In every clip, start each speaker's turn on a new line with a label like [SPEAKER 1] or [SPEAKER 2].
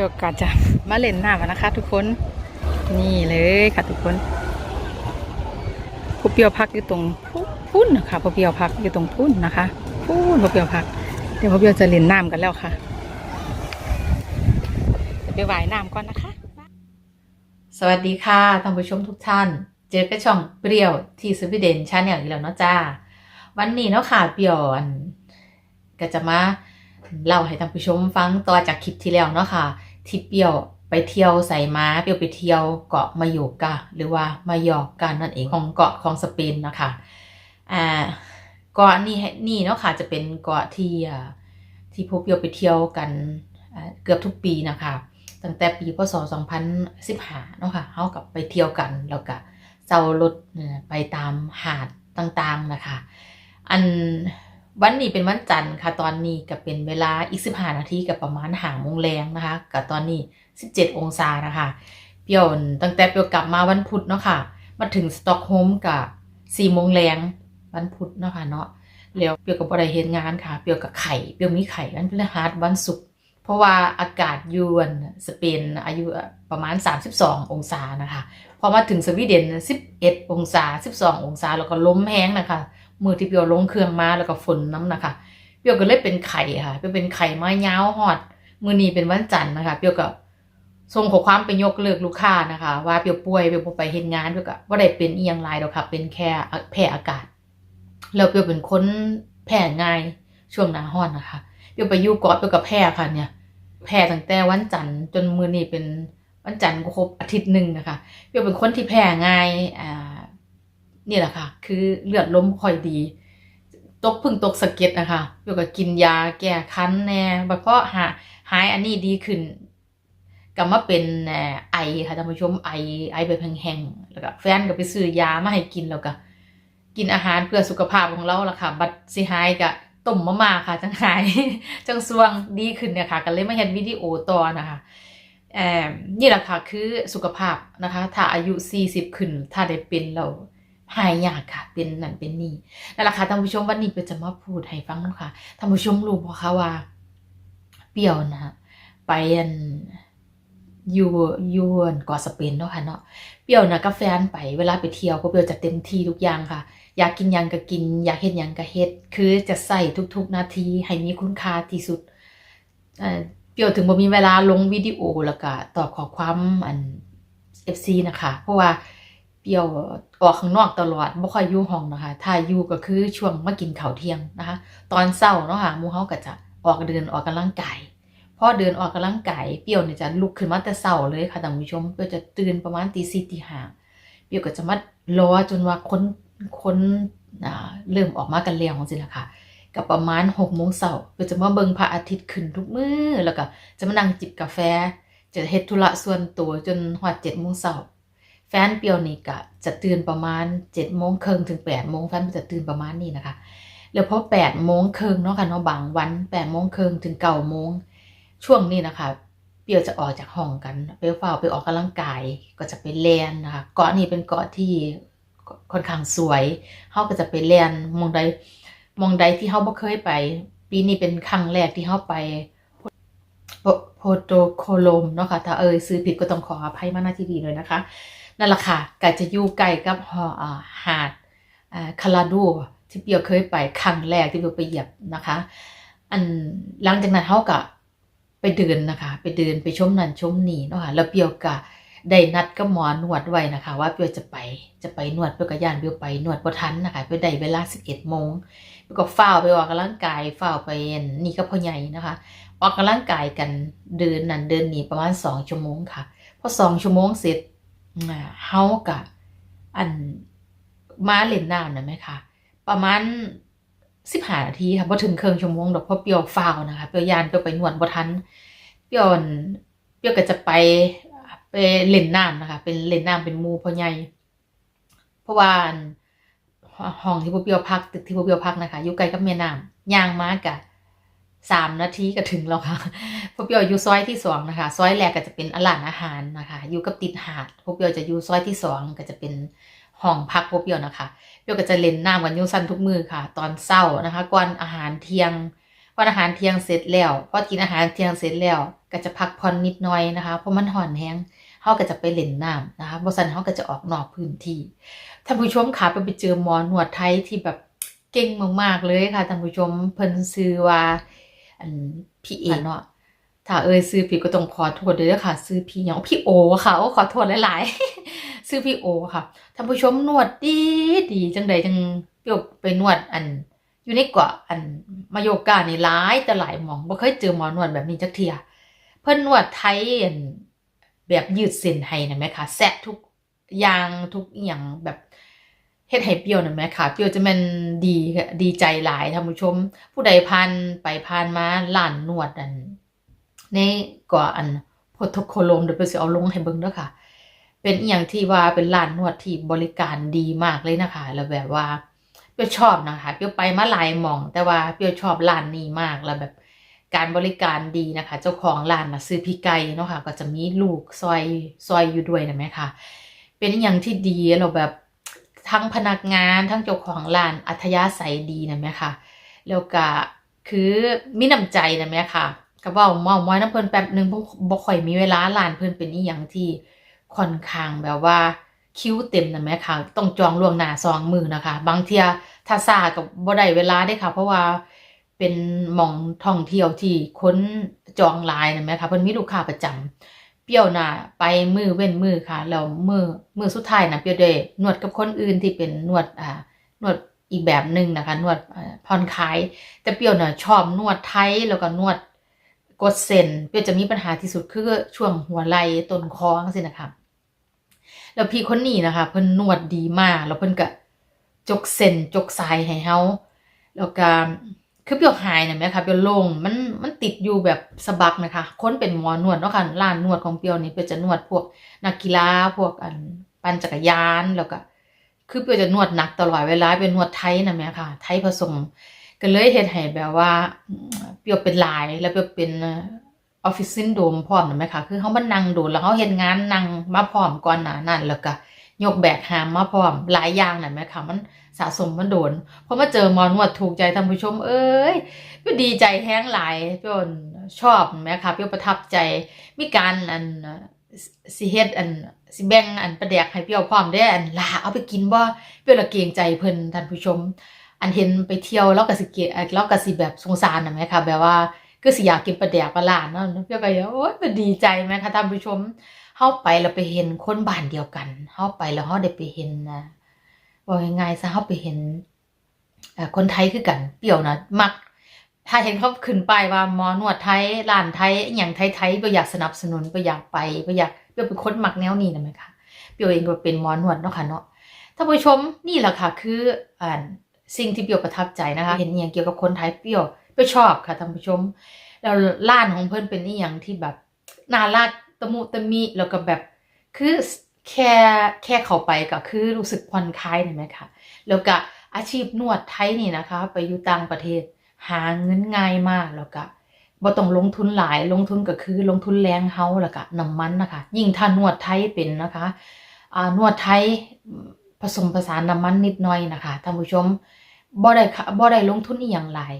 [SPEAKER 1] มีโอกาสจะมาเล่นน้ำนะคะ ทุกคนนี่เลยค่ะทุกคนผู้เปียวพักอยู่ตรงพุ่นนะคะผู้เปียวพักอยู่ตรงพุ่นนะคะพุ่นผู้เปียวพัก เดี๋ยวผู้เปียวจะเล่นน้ำกันแล้วค่ะจะไปว่ายน้ำก่อนนะคะ
[SPEAKER 2] สวัสดีค่ะท่านผู้ชมทุกท่าน เจอกับช่องเปรี้ยวที่สวีเดนชาแนลอีกแล้วเนาะจ้า วันนี้เนาะค่ะเปรี้ยวก็จะมาเล่าให้ท่านผู้ชมฟังต่อจากคลิปที่แล้วเนาะค่ะ ที่เปรี้ยวไปเที่ยวใส่ม้าเปรี้ยวไปเที่ยวเกาะมาโยกาหรือว่ามาหยอกกันนั่นเองของเกาะของสเปนนะคะอ่าเกาะนี่นี่เนาะค่ะจะเป็นเกาะที่ที่พวกเปรี้ยวไปเที่ยวกันเกือบทุกปีนะคะตั้งแต่ปีพศ2015เนาะค่ะเฮากับไปเที่ยวกันแล้วก็เจ้ารถไปตามหาดต่างๆนะคะ อัน วันนี้เป็นวันจันทร์ค่ะ ตอนนี้ก็เป็นเวลาอีก 15 นาทีกับประมาณหาโมงแรงนะคะกับตอนนี้ 17 องศานะคะ เปียวตั้งแต่เปียวกลับมาวันพุธเนาะค่ะ มาถึงสต็อกโฮล์มกับ4โมงแรงวันพุธเนาะค่ะเนาะแล้วเปียวกับบ่ได้เฮ็ดงานค่ะ เปียวกับไข่ เปียวมีไข่วันพฤหัสวันศุกร์เพราะว่าอากาศยวนสเปนอายุประมาณ 32 องศานะคะ พอมาถึงสวีเดน 11 องศา 12 องศาแล้วก็ล้มแห้งนะคะ มือที่เปียวลงเครื่องมาแล้วก็ฝนน้ำนะคะเปียวก็เลยเป็นไข่ค่ะเปียวเป็นไข่ไม้ยาวหอด มือนี้เป็นวันจันทร์นะคะเปียวก็ส่งขอความไปยกเลิกลูกค้านะคะ ว่าเปียวป่วยเปียวไปเฮ็ดงานเปียวก็บ่าได้เป็นเอียงลายดอกค่ะ เป็นแค่แพ้อากาศแล้วเปียวเป็นคนแพ้ง่ายช่วงหน้าร้อนนะคะเปียวไปยู่กาะเปียวก็แพ้ค่ะเนี่ยแพ้ตั้งแต่วันจันทร์จนมือนี้เป็นวันจันทร์ก็ครบอาทิตย์หนึ่งนะคะเปียวเป็นคนที่แพ้ง่ายอ่า นี่แหละค่ะ คือเลือดล้มค่อยดี ตกพึ่งตกสะเก็ดนะคะเปียวก็กินยาแก้คันแน่บัดพอหาหายอันนี้ดีขึ้นกลับมาเป็นไอค่ะท่านผู้ชมไอไอแบบแห้งๆแล้วก็แฟนก็ไปซื้อยามาให้กินแล้วก็กินอาหารเพื่อสุขภาพของเราล่ะค่ะ บัดสิหายก็ต้มมะม่าค่ะ จังหาย จังสวงดีขึ้นเนี่ยค่ะ ก็เลยมาเห็นวิดีโอต่อนะคะแอมนี่แหละค่ะ คือสุขภาพนะคะ ถ้าอายุ 40 ขึ้น ถ้าได้เป็นเรา หายยากค่ะ เป็นนั่นเป็นนี่นั่นแหละค่ะท่านผู้ชมวันนี้เปนจะมาพูดให้ฟังค่ะท่านผู้ชมรู้บ่คะว่า เปรี้ยวนะไปอันยูยูนกาะสเปนเนาะค่ะเนาะเปรี้ยวนะกับแฟนไปเวลาไปเที่ยวก็เปรี้ยวจะเต็มที่ทุกอย่างค่ะ อยากกินยังก็กิน อยากเฮ็ดยังก็เฮ็ด คือจะใส่ทุกๆนาทีให้มีคุณค่าที่สุดเออเปรียวถึงบ่มีเวลาลงวิดีโอแล้วก็ตอบขอความอัน FC นะคะ เพราะว่า เปรียวออกข้างนอกตลอดบ่ค่อยอยู่ห้องนะคะถ้าอยู่ก็คือช่วงมากินข้าวเที่ยงนะคะ ตอนเช้าเนาะค่ะมูเฮาก็จะออกเดินออกกำลังกายพอเดินออกกำลังกายเปรียวเนี่ยจะลุกขึ้นมาแต่เช้าเลยค่ะท่านผู้ชมเปรียวจะตื่นประมาณตี4ตี5เปรียวก็จะมารอจนว่าคนคนอ่าเริ่มออกมากันแล้วจังซี่ล่ะค่ะก็ประมาณ6โมงเช้าเปรียวจะมาเบิ่งพระอาทิตย์ขึ้นทุกมื้อแล้วก็จะมานั่งจิบกาแฟ จะเฮ็ดธุระส่วนตัวจนฮอดโมงเช้า แฟนเปียวนี่ก็จะตื่นประมาณ7โมงครึ่งถึง8โมงแฟนจะตื่นประมาณนี้นะคะ แล้วพอ8โมงครึ่งเนาะค่ะเนาะบางวัน8โมงครึ่งถึง9โมงช่วงนี้นะคะ เปียวจะออกจากห้องกันไปเฝ้าไปออกกำลังกายก็จะไปแล่นนะคะ เกาะนี้เป็นเกาะที่ค่อนข้างสวยเฮาก็จะไปแล่นมองใดมองใดที่เฮาบ่เคยไป ปีนี้เป็นครั้งแรกที่เฮาไปโพโตโคโลมเนาะค่ะถ้าเอ่ยซื้อผิดก็ต้องขออภัยมาณที่ดีเลยนะคะ นั่นแหละค่ะก็จะอยู่ใกล้กับหออ่าหาดคาราโดที่เปียวเคยไปครั้งแรกที่เปียวไปเหยียบนะคะ อันหลังจากนั้นเฮาก็ไปเดินนะคะ ไปเดินไปชมนั่นชมนี่เนาะค่ะแล้วเปียวก็ได้นัดกับหมอนวดไว้นะคะ ว่าเปียวจะไปจะไปนวดเปียวก็ย่านเปียวไปนวดบ่ทันนะคะเปียวได้เวลา11โมงเปียวก็ฟ้าไปออกกำลังกายฟ้าไปนนี่ก็พ่อใหญ่นะคะออกกำลังกายกันเดินนั่นเดินนี่ประมาณ2ชั่วโมงค่ะพอ2ชั่วโมงเสร็จ เฮาก็อันมาเล่นน้ำนะไหมคะประมาณสิบห้านาทีค่ะพอถึงเครึ่งชั่วโมงดอกเพราะเปียวฟาวนะคะเปียวยานเปียวไปนวดบ่ทันเปียวอั่นเปียวก็จะไปไปเล่นน้ำนะคะ เป็นเล่นน้ำเป็นมูพ่อใหญ่เพราะว่าห้องที่พวกเปียวพักตึกที่พวกเปียวพักนะคะอยู่ใกล้กับแม่น้ำยางมากะ สามนาทีก็ถึงแล้วค่ะพวกเยวอยู่ซอยที่สองนะคะ ซอยแรกก็จะเป็นร้านอาหารนะคะ อยู่กับติดหาดพวกเยวจะอยู่ซอยที่สองก็จะเป็นห้องพักพวกเยวนะคะเปรี้ยวก็จะเล่นน้ำกันยุ่สั้นทุกมือค่ะ ตอนเช้านะคะก่อนอาหารเที่ยงก่อนอาหารเที่ยงเสร็จแล้วพอกินอาหารเที่ยงเสร็จแล้วก็จะพักผ่อนนิดหน่อยนะคะ เพราะมันห่อนแห้งเขาก็จะไปเล่นน้ำนะคะบริษัทเขาก็จะออกนอกพื้นที่ท่านผู้ชมค่ะไปไปเจอหมอหนวดไทยที่แบบเก่งมากๆเลยค่ะท่านผู้ชมเพิ่นซื้อว่า อันพี่เอเนาะถ้าเอ่ยซื้อผิดก็ต้องขอโทษด้วยเด้อค่ะ ซื้อพี่หยังพี่โอค่ะโอ้ขอโทษหลายๆ ซื้อพี่โอค่ะท่านผู้ชมนวดดีดีจังใดจังเปียวไปนวดอัน อยู่ในเกาะอันมาโยกานี่หลายแต่หลายหมองบ่เคยเจอหมอนวดแบบนี้จักเทียเพิ่นนวดไทยอันแบบยืดเส้นให้นะแม่ค่ะแซะทุกอย่างทุกอย่างแบบ เฮ็ดให้เปรี้ยวน่ะแม่ค่ะ เปรี้ยวจะม่นดีค่ะดีใจหลายท่านผู้ชม ผู้ใดผ่านไปผ่านมาร้านนวดอันในกาะอันโพโทโคโลมเดี๋ยวเปรี้ยวสิเอาลงให้เบิ่งเด้อค่ะ เป็นอีหยังที่ว่าเป็นร้านนวดที่บริการดีมากเลยนะคะ แล้วแบบว่าเปรี้ยวชอบนะคะเปรี้ยวไปมาหลายหม่อง แต่ว่าเปรี้ยวชอบร้านนี้มากแล้วแบบการบริการดีนะคะ เจ้าของร้านนะซื้อพี่ไก่เนาะค่ะ ก็จะมีลูกซอยซอยอยู่ด้วยนะแม่ค่ะ เป็นอย่างที่ดีเราแบบ ทั้งพนักงานทั้งเจ้าของร้านอัธยาศัยดีนะแม่ค่ะแล้วก็คือมีน้ำใจนะแม่ค่ะก็ว้าเมามอยน้ำเพิ่นแป๊บหนึงบ่บ่ค่อยมีเวลาร้านเพิ่นเป็นอีหยังที่ค่อนข้างแบบว่าคิวเต็มนะแม่ค่ะ ต้องจองล่วงหน้าสองมือนะคะ บางเทียถ้าซาก็บ่ได้เวลาเด้ค่ะ เพราะว่าเป็นหม่องท่องเที่ยวที่ค้นจองลายนะแม่ค่ะเพิ่นมีลูกค้าประจำ เปรี้ยวน่ะไปมือเว้นมือค่ะแล้วมือมือสุดท้ายนะเปรี้ยวได้นวดกับคนอื่นที่เป็นนวดอ่านวดอีกแบบหนึ่งนะคะ นวดผ่อนคลาย แต่เปรี้ยวน่ะชอบนวดไทยแล้วก็นวดกดเส้นเปรี้ยวจะมีปัญหาที่สุดคือช่วงหัวไหล่ต้นคอจังซี่นะคะแล้วพี่คนนี้นะคะ เพิ่นนวดดีมาก แล้วเพิ่นก็จกเส้นจกสายให้เฮาแล้วก็ คือเปียวหายนะแม่ค่ะเปียวลงมันมันติดอยู่แบบสะบักนะคะคนเป็นหมอนวดเนาะค่ะร้านนวดของเปียวนี่เปียวจะนวดพวกนักกีฬาพวกอันปั่นจักรยานแล้วก็ คือเปียวจะนวดหนักตลอดเวลาเป็นนวดไทยนะแม่ค่ะ ไทยผสมก็เลยเฮ็ดให้แบบว่า เปียวเป็นลายแล้วเปียวเป็นออฟฟิศซินโดมพร้อมนะแม่ค่ะคือเฮามานั่งโดนแล้วเฮาเฮ็ดงานนั่งมาพร้อมก่อนหน้านั้นแล้วก็ ยกแบกหามมาพร้อมหลายอย่างน่ะแม่ค่ะมันสะสมมันโดนพอมาเจอมอนวดถูกใจท่านผู้ชม เอ้ยเปรี้ยวดีใจแห้งหลายเปรี้ยวชอบแหมคะเปรี้ยวประทับใจมีการอันสิเฮ็ดอันสิแบ่งอันประแดกให้เปรี้ยวพร้อมเด้อันลาเอาไปกินบ่เปรี้ยวละเกรงใจเพิ่นท่านผู้ชม อันเห็นไปเที่ยวแล้วก็สิเกเอ่อแล้วก็สิแบบสงสารน่ะแหมคะแบบว่าคือสิอยากกินปลาแดกปลาหลานเนาะเปรี้ยวก็โอ๊ยมันดีใจแหมคะท่านผู้ชม เฮาไปแล้วไปเห็นคนบ้านเดียวกันเฮาไปแล้วเฮาได้ไปเห็นนะว่าง่ายๆซะเฮาไปเห็นคนไทยคือกันเปรี้ยวนะมัก ถ้าเห็นเขาขึ้นไปว่าหมอนวดไทยร้านไทยอย่างไทยๆบ่อยากสนับสนุนบ่อยากไปบ่อยากเปรี้ยวเป็นคนมักแนวนี้นะแม่ค่ะเปรี้ยวเองก็เป็นหมอนวดเนาะค่ะเนาะท่านผู้ชมนี่แหละค่ะคืออ่าสิ่งที่เปรี้ยวประทับใจนะคะเห็นอย่างเกี่ยวกับคนไทยเปรี้ยวเปรี้ยวชอบค่ะท่านผู้ชมแล้วร้านของเพิ่อนเป็นอีหยังที่แบบน่ารัก ตะมุตะมิแล้วก็แบบคือแค่แค่เข้าไปก็คือรู้สึกผ่อนคลายเห็นไหมคะแล้วก็อาชีพนวดไทยนี่นะคะ ไปอยู่ต่างประเทศ หาเงินง่ายมากแล้วก็บ่ต้องลงทุนหลายลงทุนก็คือลงทุนแรงเฮาแล้วก็น้ำมันนะคะ ยิ่งถ้านวดไทยเป็นนะคะอ่านวดไทยผสมผสานน้ำมันนิดหน่อยนะคะท่านผู้ชมบ่ได้บ่ได้ลงทุนอีหยังหลาย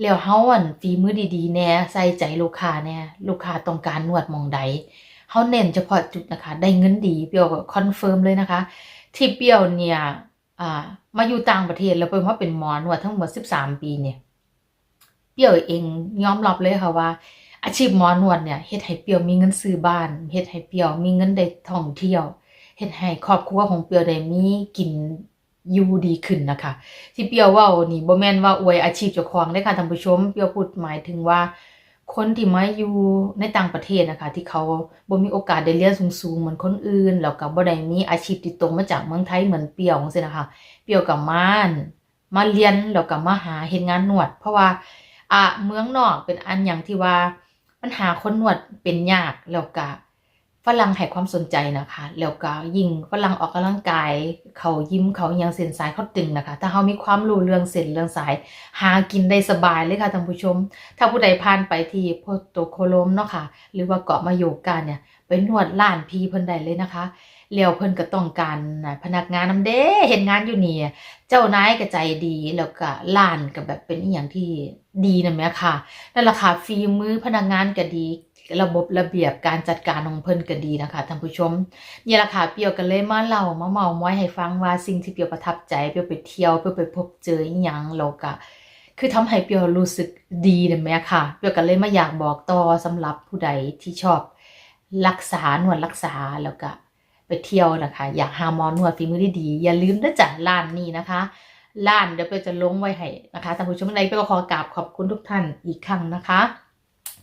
[SPEAKER 2] แล้วเฮาอั่นฝีมือดีๆแน่ใส่ใจลูกค้าแน่ลูกค้าต้องการนวดมองใดเขาเน้นเฉพาะจุดนะคะ ได้เงินดีเปียวก็คอนเฟิร์มเลยนะคะ ที่เปียวเนี่ยอ่ามาอยู่ต่างประเทศแล้วเป็นเพราะเป็นหมอนวดทั้งหมด 13 ปีเนี่ย เปียวเองยอมรับเลยค่ะว่า อาชีพหมอนวดเนี่ยเฮ็ดให้เปียวมีเงินซื้อบ้านเฮ็ดให้เปียวมีเงินได้ท่องเที่ยวเฮ็ดให้ครอบครัวของเปียวได้มีกิน อยู่ดีขึ้นนะคะ ที่เปียวว้านี่บ่แม่นว่าอวยอาชีพเจ้าของเด้ค่ะท่านผู้ชม เปียวพูดหมายถึงว่า คนที่มาอยู่ในต่างประเทศนะคะ ที่เขาบ่มีโอกาสได้เรียนสูงๆเหมือนคนอื่นแล้วก็บ่ได้มีอาชีพที่ตรงมาจากเมืองไทยเหมือนเปียวจังซี่นะคะ เปียวกับมันมาเรียนแล้วก็มาหาเฮ็ดงานนวด เพราะว่าอะเมืองนอกเป็นอันหยังที่ว่ามันหาคนนวดเป็นยากแล้วก็ ฝรั่งให้ความสนใจนะคะ แล้วก็ยิ่งฝรั่งออกกำลังกาย เขายิ้มเขายังเส้นสายเขาตึงนะคะ ถ้าเขามีความรู้เรื่องเส้นเรื่องสาย หากินได้สบายเลยค่ะท่านผู้ชม ถ้าผู้ใดผ่านไปที่โพโตโคโลมเนาะค่ะ หรือว่าเกาะมาโยกาเนี่ยไปนวดล้านพีเพิ่นได้เลยนะคะแล้วเพิ่นก็ต้องการนะพนักงานนำเด้เฮ็ดงานอยู่นี่เจ้านายก็ใจดีแล้วก็ล้านก็แบบเป็นอีหยังที่ดีนะแม่ค่ะนั่นล่ะค่ะฝีมือพนักงานก็ดี ระบบระเบียบการจัดการของเพิ่นก็ดีนะคะท่านผู้ชมนี่แหละค่ะเปียวก็เลยมาเล่ามาเมาม้อยให้ฟังว่าสิ่งที่เปียวประทับใจเปียวไปเที่ยวเปียวไปพบเจออหยังแล้วก็คือทำให้เปียวรู้สึกดีนะแม่ค่ะเปียวก็เลยมาอยากบอกต่อสำหรับผู้ใดที่ชอบรักษานวดรักษาแล้วก็ไปเที่ยวนะคะ อยากหาหมอนวดฝีมือดี อย่าลืมนะจ๊ะร้านนี้นะคะร้านเดี๋ยวเปียวจะลงไว้ให้นะคะท่านผู้ชมในเปียวก็ขอกราบขอบคุณทุกท่านอีกครั้งนะคะ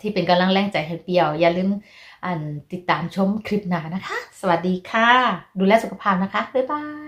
[SPEAKER 2] ที่เป็นกำลังแรงใจให้เปียว อย่าลืมอันติดตามชมคลิปหน้านะคะ สวัสดีค่ะ ดูแลสุขภาพนะคะ บ๊ายบาย